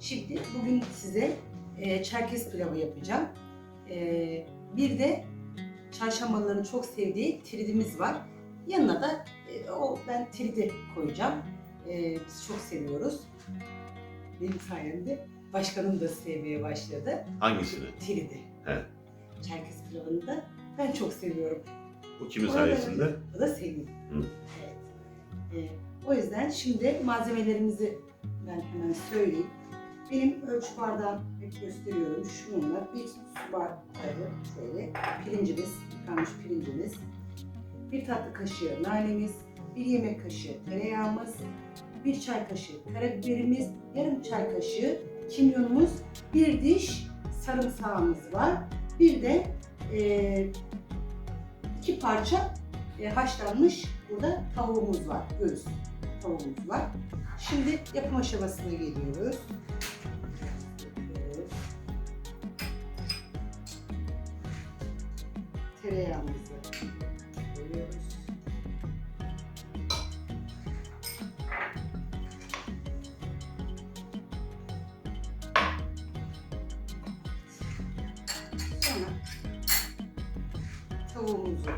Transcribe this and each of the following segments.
Şimdi bugün size e, Çerkez pilavı yapacağım. E, bir de çarşambalıların çok sevdiği tridimiz var. Yanına da e, o ben tridi koyacağım. E, biz çok seviyoruz. Benim sayemde başkanım da sevmeye başladı. Hangisini? Tridi. He. Çerkez pilavını da ben çok seviyorum. Bu kimin sayesinde? O da senin. Hı. Evet. Ee, o yüzden şimdi malzemelerimizi ben hemen söyleyeyim. Benim ölçü bardağım gösteriyorum. Şununla bir su bardağı şöyle pirincimiz, yıkanmış pirincimiz, bir tatlı kaşığı nanemiz, bir yemek kaşığı tereyağımız, bir çay kaşığı karabiberimiz, yarım çay kaşığı kimyonumuz, bir diş sarımsağımız var. Bir de eee, iki parça e, haşlanmış burada tavuğumuz var. Göğüs tavuğumuz var. Şimdi yapım aşamasına geliyoruz. Tereyağımızı koyuyoruz. Sonra tavuğumuzu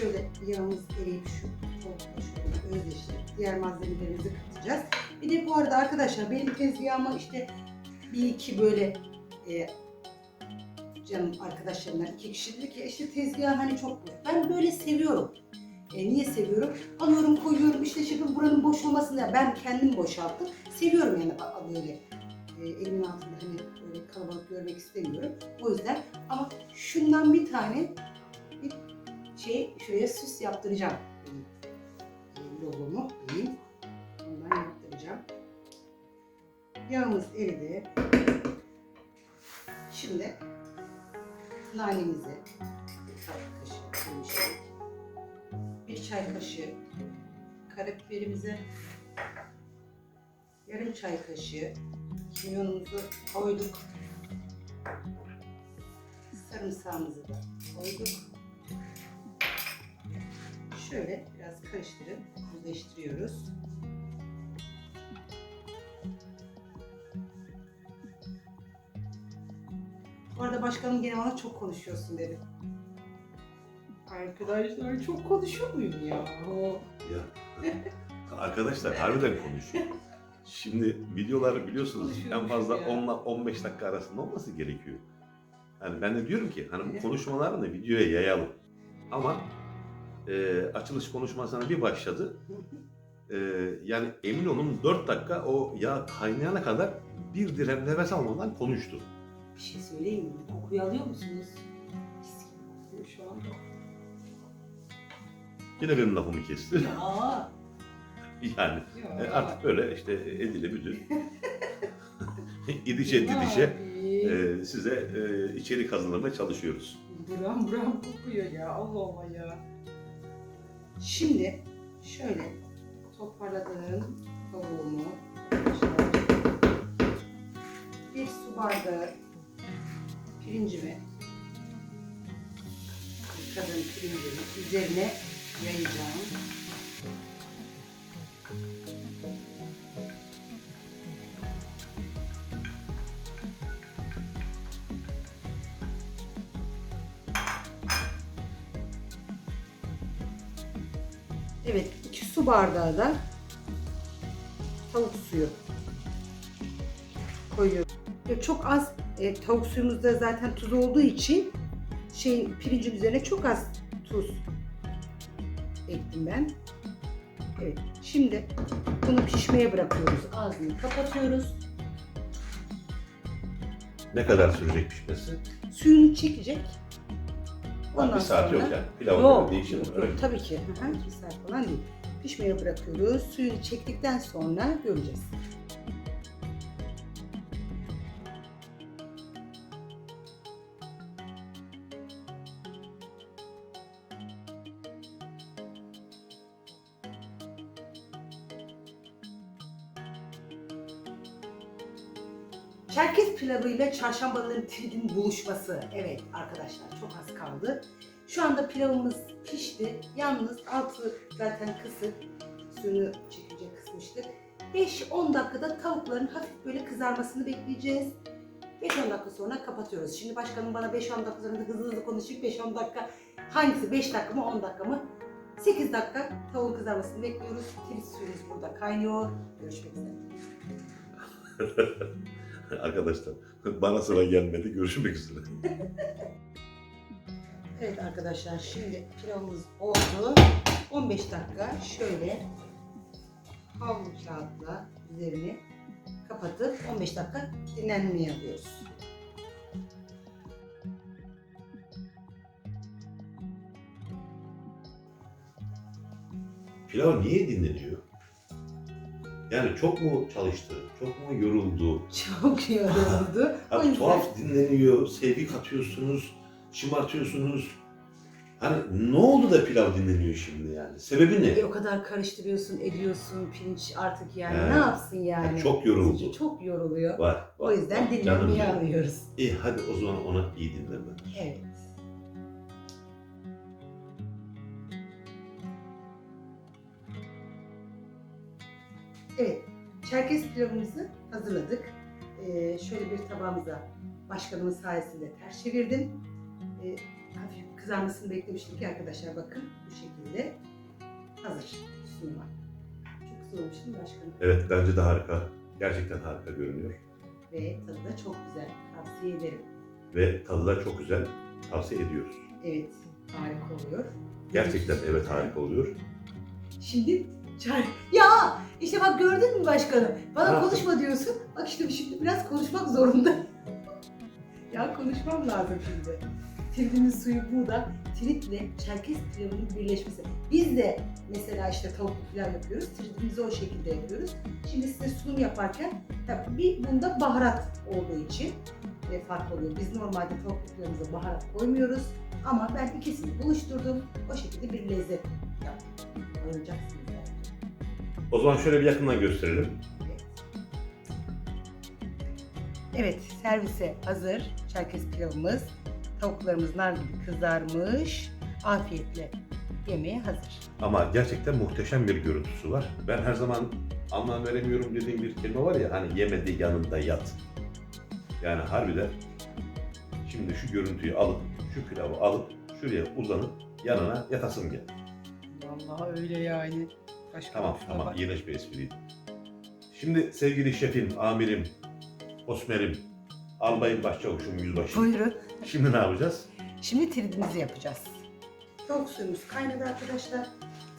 şöyle yağımız eriyip şu tavukla şöyle özleştirip diğer malzemelerimizi katacağız. Bir de bu arada arkadaşlar benim tezgahıma işte bir iki böyle e, canım arkadaşlarımdan iki kişi dedi ki işte tezgah hani çok büyük. Ben böyle seviyorum. E, niye seviyorum? Alıyorum koyuyorum işte şimdi buranın boş olmasını ben kendim boşalttım. Seviyorum yani böyle e, elimin altında hani böyle kalabalık görmek istemiyorum. O yüzden ama şundan bir tane şey şuraya süs yaptıracağım. Benim, e, logomu diyeyim. Ondan yaptıracağım. Yağımız eridi. Şimdi nanemizi bir tatlı kaşığı koymuştuk. Bir çay kaşığı karabiberimizi yarım çay kaşığı kimyonumuzu koyduk. Sarımsağımızı da koyduk. Şöyle biraz karıştırıp düzleştiriyoruz. Bu arada başkanım gene bana çok konuşuyorsun dedi. Arkadaşlar çok konuşuyor muyum ya? Ya. Arkadaşlar harbiden konuşuyor. Şimdi videolar biliyorsunuz en fazla ya. 10 ile 15 dakika arasında olması gerekiyor. Yani ben de diyorum ki hani bu konuşmalarını videoya yayalım. Ama e, açılış konuşmasına bir başladı. E, yani emin olun 4 dakika o yağ kaynayana kadar bir dirhem nefes almadan konuştu. Bir şey söyleyeyim mi? Kokuyu alıyor musunuz? Mis gibi kokuyor şu anda. Yine benim lafımı kesti. Ya. Yani ya. e, artık böyle işte edili büdül. İdişe didişe Abi. e, size e, içerik hazırlamaya çalışıyoruz. Buram buram kokuyor ya. Allah Allah ya. Şimdi şöyle toparladığım tavuğumu bir su bardağı pirincimi yıkadığım pirincimi üzerine yayacağım. Evet, iki su bardağı da tavuk suyu koyuyorum. Çok az e, tavuk suyumuzda zaten tuz olduğu için şey pirincin üzerine çok az tuz ektim ben. Evet, şimdi bunu pişmeye bırakıyoruz. Ağzını kapatıyoruz. Ne kadar sürecek pişmesi? Suyunu çekecek. Ha, bir saat yok yani. Pilav Yok, değişir mi? yok, Öyle yok, mi? tabii ki. Hı hı, bir saat falan değil. Pişmeye bırakıyoruz. Suyunu çektikten sonra göreceğiz. Çerkez pilavı ile çarşambaların tridin buluşması. Evet arkadaşlar çok az kaldı. Şu anda pilavımız pişti. Yalnız altı zaten kısık. Suyunu çekince kısmıştık. 5-10 dakikada tavukların hafif böyle kızarmasını bekleyeceğiz. 5-10 dakika sonra kapatıyoruz. Şimdi başkanım bana 5-10 dakika sonra hızlı hızlı konuşup 5-10 dakika hangisi 5 dakika mı 10 dakika mı? 8 dakika tavuğun kızarmasını bekliyoruz. Tirit suyumuz burada kaynıyor. Görüşmek üzere. Arkadaşlar bana sıra gelmedi. Görüşmek üzere. Evet arkadaşlar şimdi pilavımız oldu. 15 dakika şöyle havlu kağıtla üzerini kapatıp 15 dakika dinlenmeye alıyoruz. Pilav niye dinleniyor? Yani çok mu çalıştı? Çok mu yoruldu? Çok yoruldu. Abi yüzden tuhaf dinleniyor, sevgi katıyorsunuz, şımartıyorsunuz. Hani ne oldu da pilav dinleniyor şimdi yani? Sebebi ne? E, o kadar karıştırıyorsun, ediyorsun, pirinç artık yani He. ne yapsın yani? Yani çok yoruldu. Çok yoruluyor. Var. O yüzden Canım dinlenmeye benim. alıyoruz. İyi hadi o zaman ona iyi dinleme. Evet. Evet, Çerkez pilavımızı hazırladık. Ee, şöyle bir tabağımıza başkanımın sayesinde ters çevirdim. Ee, hafif kızarmasını beklemiştik ki arkadaşlar bakın bu şekilde hazır sunuma. Çok güzel olmuş değil mi başkanım? Evet bence de harika. Gerçekten harika görünüyor. Ve tadı da çok güzel. Tavsiye ederim. Ve tadı da çok güzel. Tavsiye ediyoruz. Evet, harika oluyor. Gerçekten evet harika oluyor. Şimdi çay. Ya işte bak gördün mü başkanım? Bana Ha. konuşma diyorsun. Bak işte şimdi biraz konuşmak zorunda. ya konuşmam lazım şimdi. Tiridimin suyu burada. Tiritle Çerkez pilavının birleşmesi. Biz de mesela işte tavuklu pilav yapıyoruz. Tiridimizi o şekilde yapıyoruz. Şimdi size sunum yaparken tabii bir bunda baharat olduğu için e, fark oluyor. Biz normalde tavuklu pilavımıza baharat koymuyoruz. Ama ben ikisini buluşturdum. O şekilde bir lezzet yaptım. Bayılacaksınız yani. O zaman şöyle bir yakından gösterelim. Evet. Evet, servise hazır. Çerkez pilavımız. Tavuklarımız nar gibi kızarmış. Afiyetle yemeğe hazır. Ama gerçekten muhteşem bir görüntüsü var. Ben her zaman anlam veremiyorum dediğim bir kelime var ya hani yemedi yanında yat. Yani harbiden şimdi şu görüntüyü alıp şu pilavı alıp şuraya uzanıp yanına yatasım gel. Vallahi öyle yani. Başka Tamam tamam bak. iğrenç bir espriydi. Şimdi sevgili şefim, amirim, osmerim, albayım, başçavuşum, yüzbaşım. Buyurun. Şimdi ne yapacağız? Şimdi tiridimizi yapacağız. Tavuk suyumuz kaynadı arkadaşlar.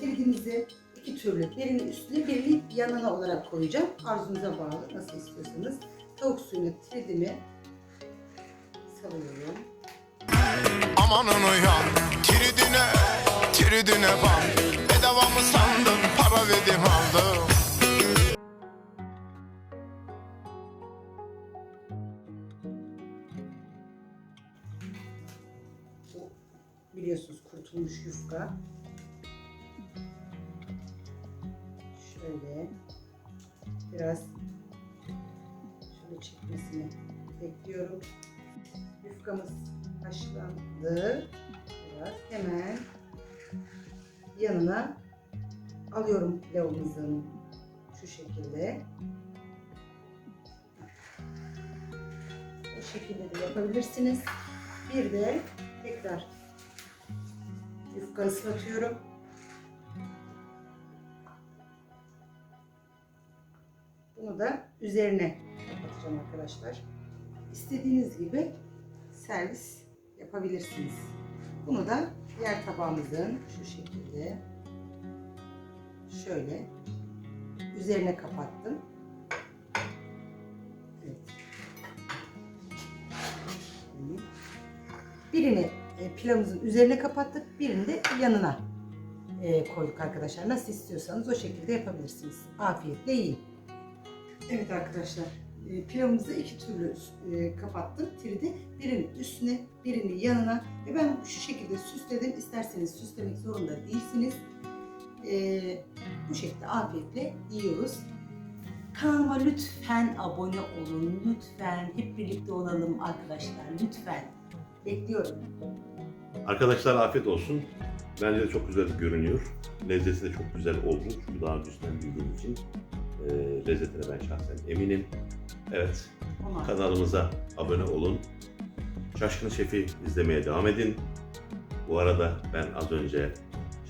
Tiridimizi iki türlü birinin üstüne birini yanına olarak koyacağım. Arzunuza bağlı nasıl istiyorsanız. Tavuk suyuna tiridimi salıyorum. Amanın uyan Tiridine Tiridine bak Bedava mı sandın Para verdim aldım biliyorsunuz kurutulmuş yufka. Şöyle biraz şöyle çekmesini bekliyorum. Yufkamız haşlandı. Biraz hemen yanına alıyorum pilavımızın şu şekilde. O şekilde de yapabilirsiniz. Bir de tekrar yufka ıslatıyorum. Bunu da üzerine kapatacağım arkadaşlar. İstediğiniz gibi servis yapabilirsiniz. Bunu da diğer tabağımızın şu şekilde şöyle üzerine kapattım. Evet. Birini e, pilavımızın üzerine kapattık, birini de yanına e, koyduk arkadaşlar. Nasıl istiyorsanız o şekilde yapabilirsiniz. Afiyetle yiyin. Evet arkadaşlar, e, pilavımızı iki türlü kapattım. Tridi birinin üstüne, birini yanına ben şu şekilde süsledim. İsterseniz süslemek zorunda değilsiniz. E, bu şekilde afiyetle yiyoruz. Kanalıma lütfen abone olun. Lütfen hep birlikte olalım arkadaşlar. Lütfen. Bekliyorum. Arkadaşlar afiyet olsun. Bence de çok güzel görünüyor. Lezzeti de çok güzel oldu. Çünkü daha öncesinden bildiğim için e, lezzetine ben şahsen eminim. Evet, Ama kanalımıza abone olun. Şaşkın Şef'i izlemeye devam edin. Bu arada ben az önce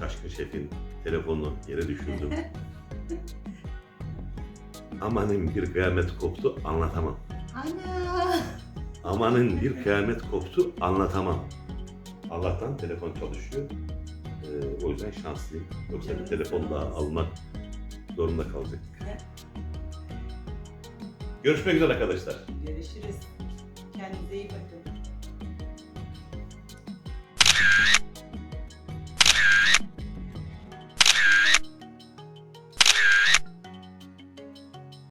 Şaşkın Şef'in telefonunu yere düşürdüm. Amanın bir kıyamet koptu anlatamam. Ana! Amanın bir kıyamet koptu anlatamam. Allah'tan telefon çalışıyor. Ee, o yüzden şanslıyım. Yoksa bir telefon daha almak zorunda kalacaktık. Görüşmek üzere arkadaşlar. Görüşürüz. Kendinize iyi bakın.